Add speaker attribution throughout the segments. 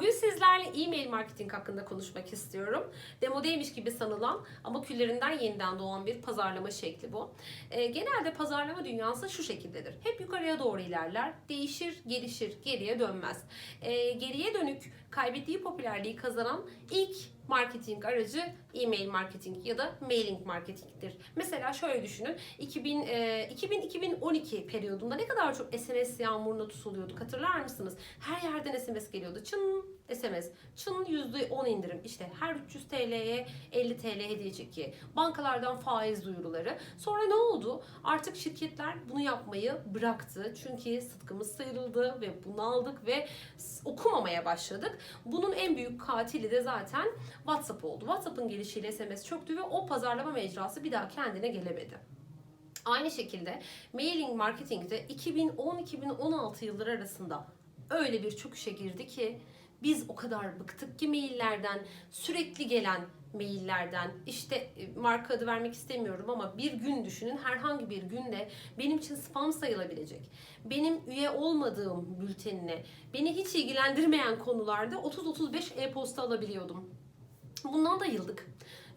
Speaker 1: Bugün sizlerle e-mail marketing hakkında konuşmak istiyorum. Demodeymiş gibi sanılan ama küllerinden yeniden doğan bir pazarlama şekli bu. Ee, genelde pazarlama dünyası şu şekildedir. Hep yukarıya doğru ilerler, değişir, gelişir, geriye dönmez. Ee, geriye dönük kaybettiği popülerliği kazanan ilk marketing aracı e-mail marketing ya da mailing marketing'tir. Mesela şöyle düşünün. 2000 e, 2000-2012 periyodunda ne kadar çok SMS yağmuruna tutuluyorduk hatırlar mısınız? Her yerden SMS geliyordu. Çın SMS. Çın %10 indirim. İşte her 300 TL'ye 50 TL hediye çeki. Bankalardan faiz duyuruları. Sonra ne oldu? Artık şirketler bunu yapmayı bıraktı. Çünkü sıtkımız sıyrıldı ve bunaldık ve okumamaya başladık. Bunun en büyük katili de zaten WhatsApp oldu. WhatsApp'ın gelişiyle SMS çöktü ve o pazarlama mecrası bir daha kendine gelemedi. Aynı şekilde mailing marketingde 2010-2016 yılları arasında öyle bir çöküşe girdi ki biz o kadar bıktık ki maillerden, sürekli gelen maillerden işte e, marka adı vermek istemiyorum ama bir gün düşünün herhangi bir günde benim için spam sayılabilecek benim üye olmadığım bültenine beni hiç ilgilendirmeyen konularda 30-35 e-posta alabiliyordum. Bundan da yıldık.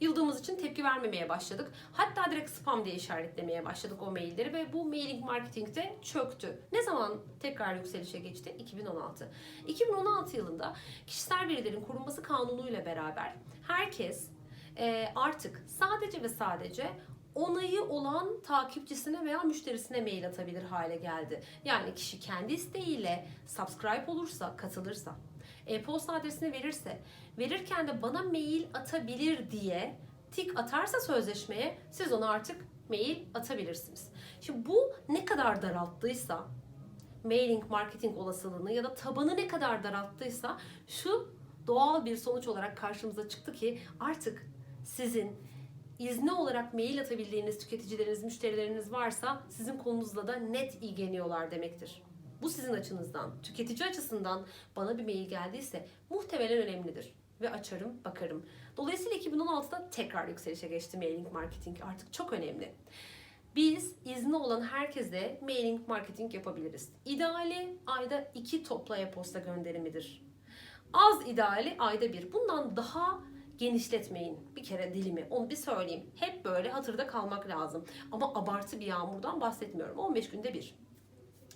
Speaker 1: Yıldığımız için tepki vermemeye başladık. Hatta direkt spam diye işaretlemeye başladık o mailleri ve bu mailing marketingde çöktü. Ne zaman tekrar yükselişe geçti? 2016. 2016 yılında kişisel verilerin korunması kanunuyla beraber herkes e, artık sadece ve sadece onayı olan takipçisine veya müşterisine mail atabilir hale geldi. Yani kişi kendi isteğiyle subscribe olursa, katılırsa, e-posta adresini verirse, verirken de bana mail atabilir diye tik atarsa sözleşmeye siz ona artık mail atabilirsiniz. Şimdi bu ne kadar daralttıysa mailing marketing olasılığını ya da tabanı ne kadar daralttıysa şu doğal bir sonuç olarak karşımıza çıktı ki artık sizin izni olarak mail atabildiğiniz tüketicileriniz, müşterileriniz varsa sizin konunuzla da net ilgileniyorlar demektir. Bu sizin açınızdan, tüketici açısından bana bir mail geldiyse muhtemelen önemlidir ve açarım, bakarım. Dolayısıyla 2016'da tekrar yükselişe geçti mailing marketing. Artık çok önemli. Biz izni olan herkese mailing marketing yapabiliriz. İdeali ayda iki topla e-posta gönderimidir. Az ideali ayda bir. Bundan daha genişletmeyin bir kere dilimi. Onu bir söyleyeyim. Hep böyle hatırda kalmak lazım. Ama abartı bir yağmurdan bahsetmiyorum. 15 günde bir.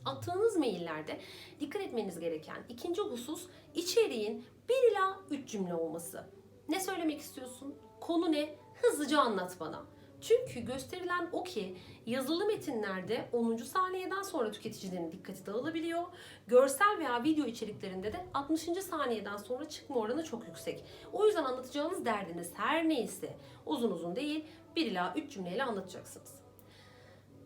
Speaker 1: Attığınız maillerde dikkat etmeniz gereken ikinci husus içeriğin 1 ila 3 cümle olması. Ne söylemek istiyorsun? Konu ne? Hızlıca anlat bana. Çünkü gösterilen o ki yazılı metinlerde 10. saniyeden sonra tüketicilerin dikkati dağılabiliyor. Görsel veya video içeriklerinde de 60. saniyeden sonra çıkma oranı çok yüksek. O yüzden anlatacağınız derdiniz her neyse uzun uzun değil 1 ila 3 cümleyle anlatacaksınız.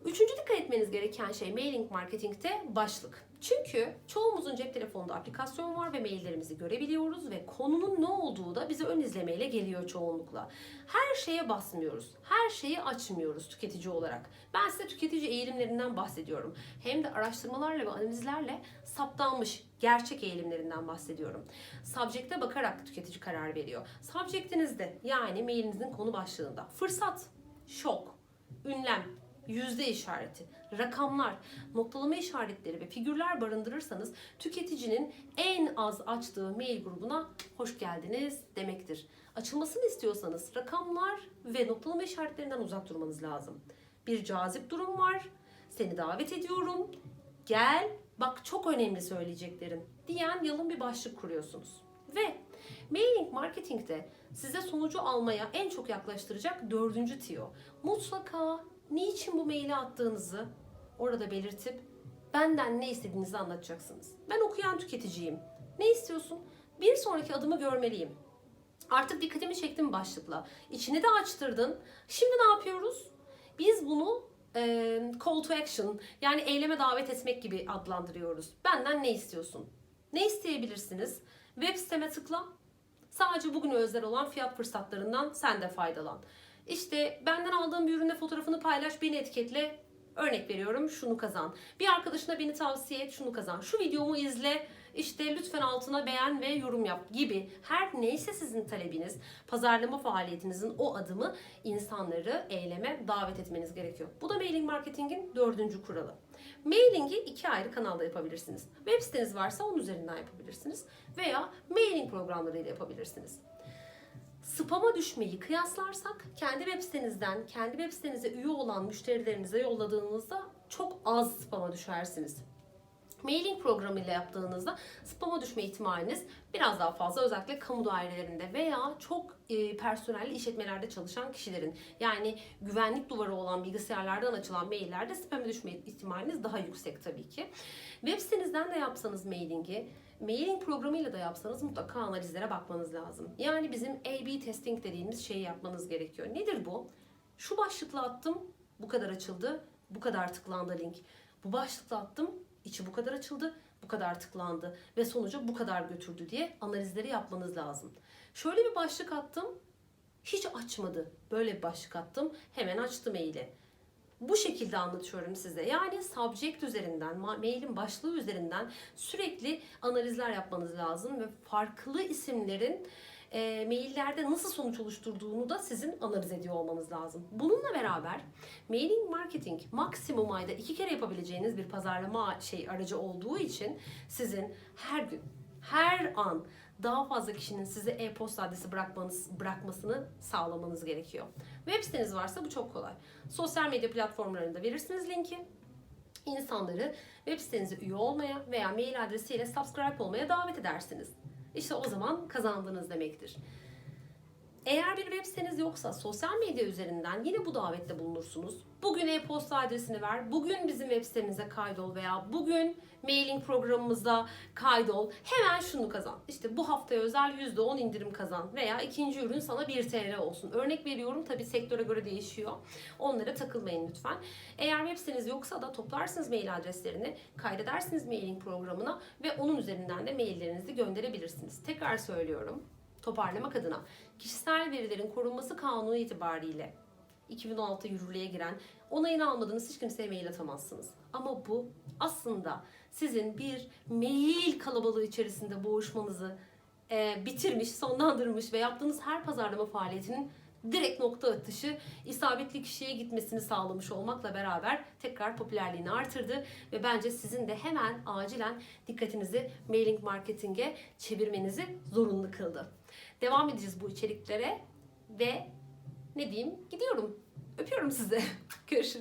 Speaker 1: Üçüncü dikkat etmeniz gereken şey mailing marketingte başlık. Çünkü çoğumuzun cep telefonunda aplikasyon var ve maillerimizi görebiliyoruz ve konunun ne olduğu da bize ön izlemeyle geliyor çoğunlukla. Her şeye basmıyoruz. Her şeyi açmıyoruz tüketici olarak. Ben size tüketici eğilimlerinden bahsediyorum. Hem de araştırmalarla ve analizlerle saptanmış gerçek eğilimlerinden bahsediyorum. Subject'e bakarak tüketici karar veriyor. Subject'inizde yani mailinizin konu başlığında fırsat, şok, ünlem, yüzde işareti, rakamlar, noktalama işaretleri ve figürler barındırırsanız tüketicinin en az açtığı mail grubuna hoş geldiniz demektir. Açılmasını istiyorsanız rakamlar ve noktalama işaretlerinden uzak durmanız lazım. Bir cazip durum var. Seni davet ediyorum. Gel. Bak çok önemli söyleyeceklerim diyen yalın bir başlık kuruyorsunuz. Ve mailing marketingde size sonucu almaya en çok yaklaştıracak dördüncü tiyo. Mutlaka niçin bu maili attığınızı orada belirtip benden ne istediğinizi anlatacaksınız. Ben okuyan tüketiciyim. Ne istiyorsun? Bir sonraki adımı görmeliyim. Artık dikkatimi çektim başlıkla. İçini de açtırdın. Şimdi ne yapıyoruz? Biz bunu e, call to action yani eyleme davet etmek gibi adlandırıyoruz. Benden ne istiyorsun? Ne isteyebilirsiniz? Web siteme tıkla. Sadece bugün özel olan fiyat fırsatlarından sen de faydalan. İşte benden aldığım bir ürünle fotoğrafını paylaş, beni etiketle. Örnek veriyorum şunu kazan. Bir arkadaşına beni tavsiye et şunu kazan. Şu videomu izle işte lütfen altına beğen ve yorum yap gibi her neyse sizin talebiniz, pazarlama faaliyetinizin o adımı insanları eyleme davet etmeniz gerekiyor. Bu da mailing marketingin dördüncü kuralı. Mailing'i iki ayrı kanalda yapabilirsiniz. Web siteniz varsa onun üzerinden yapabilirsiniz. Veya mailing programlarıyla yapabilirsiniz. Spam'a düşmeyi kıyaslarsak kendi web sitenizden, kendi web sitenize üye olan müşterilerinize yolladığınızda çok az spam'a düşersiniz. Mailing programıyla yaptığınızda spam'a düşme ihtimaliniz biraz daha fazla özellikle kamu dairelerinde veya çok e, personelli işletmelerde çalışan kişilerin yani güvenlik duvarı olan bilgisayarlardan açılan maillerde spam'a düşme ihtimaliniz daha yüksek tabii ki. Web sitenizden de yapsanız mailingi mailing programıyla da yapsanız mutlaka analizlere bakmanız lazım. Yani bizim A-B testing dediğimiz şeyi yapmanız gerekiyor. Nedir bu? Şu başlıkla attım, bu kadar açıldı, bu kadar tıklandı link. Bu başlıkla attım, içi bu kadar açıldı, bu kadar tıklandı ve sonucu bu kadar götürdü diye analizleri yapmanız lazım. Şöyle bir başlık attım, hiç açmadı. Böyle bir başlık attım, hemen açtı maili. Bu şekilde anlatıyorum size. Yani subject üzerinden, ma- mailin başlığı üzerinden sürekli analizler yapmanız lazım ve farklı isimlerin e, maillerde nasıl sonuç oluşturduğunu da sizin analiz ediyor olmanız lazım. Bununla beraber mailing marketing maksimum ayda iki kere yapabileceğiniz bir pazarlama şey aracı olduğu için sizin her gün, her an daha fazla kişinin size e-posta adresi bırakmanız, bırakmasını sağlamanız gerekiyor. Web siteniz varsa bu çok kolay. Sosyal medya platformlarında verirsiniz linki. İnsanları web sitenize üye olmaya veya mail adresiyle subscribe olmaya davet edersiniz. İşte o zaman kazandınız demektir. Eğer bir web siteniz yoksa sosyal medya üzerinden yine bu davette bulunursunuz. Bugün e-posta adresini ver, bugün bizim web sitemize kaydol veya bugün mailing programımıza kaydol. Hemen şunu kazan. İşte bu haftaya özel %10 indirim kazan veya ikinci ürün sana 1 TL olsun. Örnek veriyorum tabii sektöre göre değişiyor. Onlara takılmayın lütfen. Eğer web siteniz yoksa da toplarsınız mail adreslerini, kaydedersiniz mailing programına ve onun üzerinden de maillerinizi gönderebilirsiniz. Tekrar söylüyorum toparlamak adına kişisel verilerin korunması kanunu itibariyle 2016 yürürlüğe giren onayını almadığınız hiç kimseye mail atamazsınız. Ama bu aslında sizin bir mail kalabalığı içerisinde boğuşmanızı e, bitirmiş, sonlandırmış ve yaptığınız her pazarlama faaliyetinin direkt nokta atışı isabetli kişiye gitmesini sağlamış olmakla beraber tekrar popülerliğini artırdı ve bence sizin de hemen acilen dikkatinizi mailing marketinge çevirmenizi zorunlu kıldı. Devam edeceğiz bu içeriklere ve ne diyeyim gidiyorum. Öpüyorum sizi. Görüşürüz.